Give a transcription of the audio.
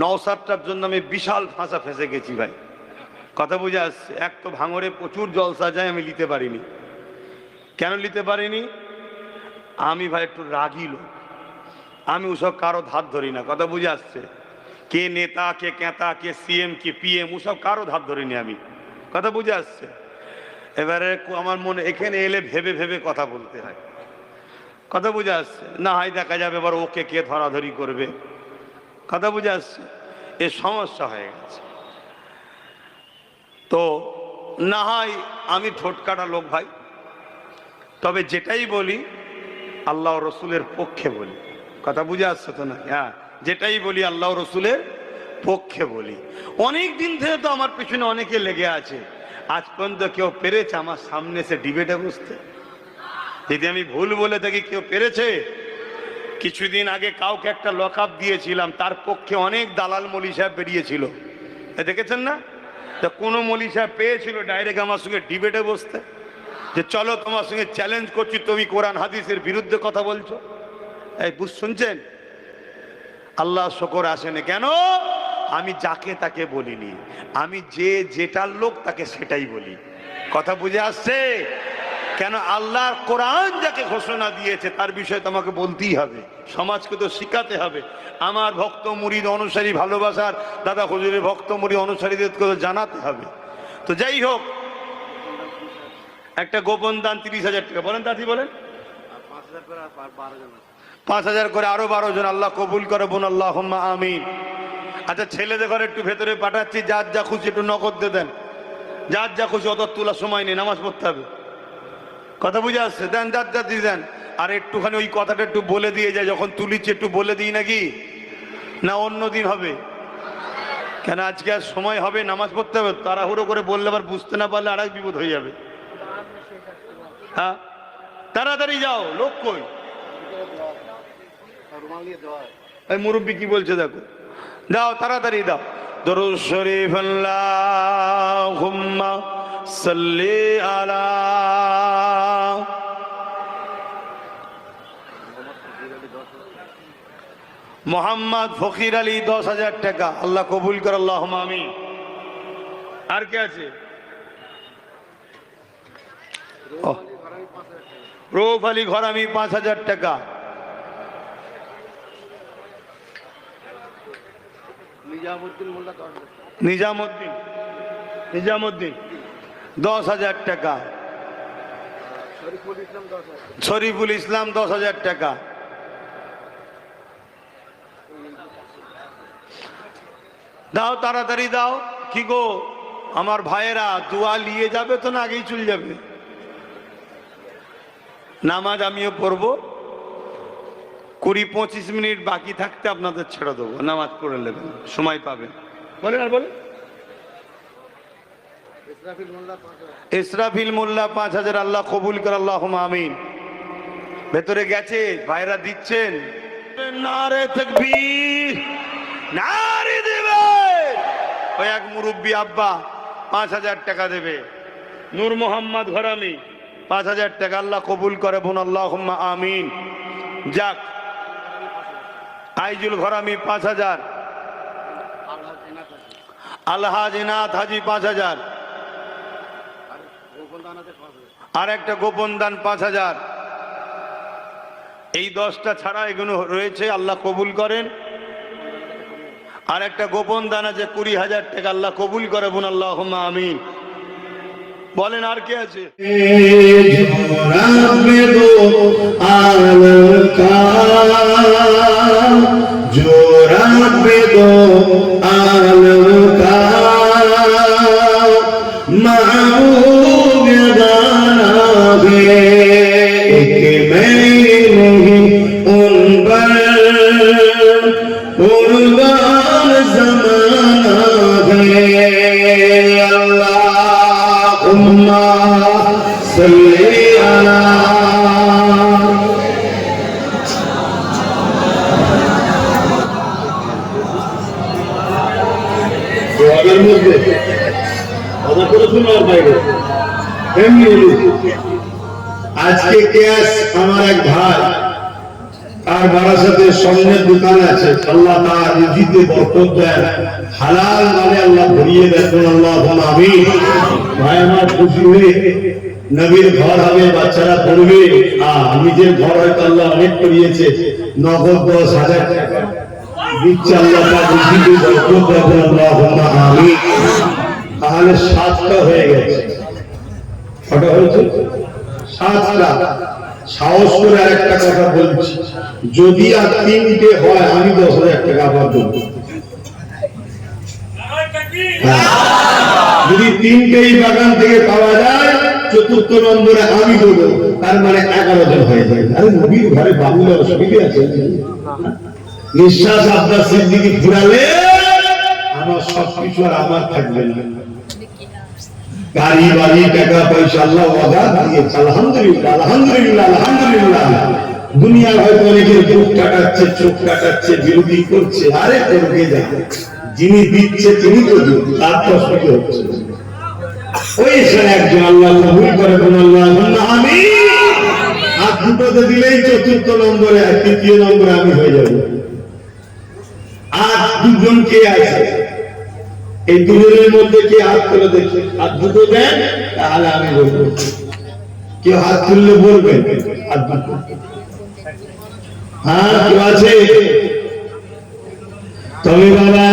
নওসাদটার জন্য আমি বিশাল ফাঁসা ফেঁসে গেছি ভাই। কথা বুঝে আসছে? এক তো ভাঙরে প্রচুর জলসা যায় আমি নিতে পারিনি। কেন নিতে পারিনি? আমি ভাই একটু রাগি লোক। আমি ওসব কারও ধার ধরি না। কথা বুঝে আসছে? কে নেতা, কে কেতা কে সিএম, কে পিএম, ওসব কারও ধার ধরিনি আমি। কথা বুঝে আসছে? এবারে আমার মনে এখানে এলে ভেবে ভেবে কথা বলতে হয়। কথা বুঝে আসছে? না হয় দেখা যাবে এবার ওকে কে ধরাধরি করবে? কথা বুঝে আসছে? এ সমস্যা হয়ে গেছে। তো না হয় আমি ঠোঁট কাটা লোক ভাই, তবে যেটাই বলি, আল্লাহ রসুলের পক্ষে বলি। কথা বুঝে আসছে তো না? হ্যাঁ যেটাই বলি, আল্লাহ রসুলের পক্ষে বলি। অনেক দিন থেকে তো আমার পিছনে অনেকে লেগে আছে। আজ পর্যন্ত কেউ পেরেছে? আমার সামনে সে ডিবেটে বসতে। যদি আমি ভুল বলে থাকি, কেউ পেরেছে? কিছুদিন আগে কাউকে একটা লক দিয়েছিলাম, তার পক্ষে অনেক দালাল মলি সাহেব বেরিয়েছিল। দেখেছেন না? তা কোনো মলি সাহেব পেয়েছিল ডাইরেক্ট আমার সঙ্গে ডিবেটে বসতে? যে চলো তোমার সঙ্গে চ্যালেঞ্জ করছি, তুমি কোরআন হাদিসের বিরুদ্ধে কথা বলছো। এই বুঝ শুনছেন? আল্লাহ শকর আসেনি কেন? আমি যাকে তাকে বলিনি, আমি যে যেটার লোক তাকে সেটাই বলি। কথা বুঝে আসছে? কেন আল্লাহর কোরআন যাকে ঘোষণা দিয়েছে, তার বিষয়ে তোমাকে বলতেই হবে। সমাজকে তো শিখাতে হবে। আমার ভক্ত মুরিদ অনুসারী ভালোবাসার, দাদা হুজুরের ভক্ত মুরিদ অনুসারীদেরকে তো জানাতে হবে। তো যাই হোক, একটা গোপন দান তিরিশ হাজার টাকা। বলেন দাদি, বলেন। পাঁচ হাজার করে আরও বারো জন। আল্লাহ কবুল করে বোন আল্লাহ আমিন। আচ্ছা ছেলেদের ঘরে একটু ভেতরে পাঠাচ্ছি, যার যা খুশি একটু নগদ দেন। যার যা খুশি অত তোলার সময় নেই, নামাজ পড়তে হবে। কথা বুঝে আসছে? দেন যা দিয়ে দেন আর একটুখানি ওই কথাটা একটু বলে দিয়ে যায়, যখন তুলিছি একটু বলে দিই নাকি? না, অন্য দিন হবে। কেন, আজকে আর সময় হবে, নামাজ পড়তে হবে? তাড়াহুড়ো করে বললে আবার বুঝতে না পারলে আর এক বিপদ হয়ে যাবে। হ্যাঁ? তাড়াতাড়ি যাও, লোক কই? মুরব্বী কি বলছে দেখো? দাও, তাড়াতাড়ি দাও। দরুদ শরীফ আল্লাহুম্মা সাল্লি আলা মোহাম্মদ ফকির আলী দশ হাজার টাকা। আল্লাহ কবুল কর আল্লাহ আমি আর কে আছে? রৌফ আলী ঘরামি পাঁচ হাজার টাকা। নিজামুদ্দিন নিজামুদ্দিন। নিজামুদ্দিন। দশ হাজার টাকা। শরীফুল ইসলাম দশ হাজার টাকা। দাও, তাড়াতাড়ি দাও। কি গো, আমার ভাইয়েরা দোয়া নিয়ে যাবে তো না আগেই চলে যাবে? নামাজ আমিও পড়ব। কুড়ি পঁচিশ মিনিট বাকি থাকতে আপনাদের ছেড়ে দেবো। নামাজ পড়ে নেবেন, সময় পাবেন। বলেন আর বলেন। ইসরাফিল মোল্লা পাঁচ হাজার। আল্লাহ কবুল কর আল্লাহ আমিন। ভেতরে গেছে ভাইরা দিচ্ছেন। নারে তকবীর নারে দেবে। ওই এক মুরব্বী আব্বা পাঁচ হাজার টাকা দেবে। নূর মোহাম্মদ ঘরামি পাঁচ হাজার টাকা আল্লাহ কবুল করে বোন আল্লাহ আমিন। যাক আইজুল ঘরামি পাঁচ হাজার। আলহাজ ইনাথ হাজি পাঁচ হাজার। আর একটা গোপন দান পাঁচ হাজার। এই দশটা ছাড়া এগুলো রয়েছে, আল্লাহ কবুল করেন। আর একটা গোপন দান আছে, কুড়ি হাজার টাকা আল্লাহ কবুল করে বোন আল্লাহ আমিন। বলেন, আর কে আছে? صلي على সোহাগের মধ্যে কথা করে শোনার বাইরে এমনি আজকে ক্যাশ আমার এক ভাই, তার বাবার সাথে স্বর্ণের দোকান আছে। আল্লাহ তার রুজিতে বরকত দেন। হালাল মানে আল্লাহ ভরিয়ে দেন। আল্লাহ আমি ভাই আমার খুশি হয়ে নবীর ঘর হবে, বাচ্চারা পড়বে। আর নিজের ঘর হয়তো আল্লাহ অনেক করিয়েছে। নগদ দশ হাজার যদি আর তিনটে হয়, আমি দশ হাজার টাকা আবার হ্যাঁ। যদি তিনটে বাগান থেকে পাওয়া যায় চতুর্থ নম্বরে আমি দেবো তার মানে এগারো জন হয়ে যায়। আরে নবীর ঘরে বাবুলে অসুবিধে আছে। নিঃশ্বাস আপনার সিদ্দিকি ফুরালে আমার সবকিছু আর আমার থাকবে না। গাড়ি, বাড়ি, টাকা পয়সা আল্লাহ দিয়েছে। আলহামদুলিল্লাহ আলহামদুলিল্লাহ আলহামদুলিল্লাহ। হয়তো অনেকের বুক কাটাচ্ছে, চোখ কাটাচ্ছে, বিরোধী করছে। আরে করবে যিনি দিচ্ছে, তিনি তো তার অসুবিধা হচ্ছে। ওই একজন আল্লাহ কবুল করে বলুন, আল্লাহ আমি আর দুটোতে দিলেই চতুর্থ নম্বরে তৃতীয় নম্বরে আমি হয়ে যাব। আর দুজন কে আছে? এই দুজনের মধ্যে কে হাত তুলে দেখে? হাত দুটো দেন, তাহলে আমি বলব। কেউ হাত তুললে বলবেন হাত দুটো। হ্যাঁ কেউ আছে? তবে বাবা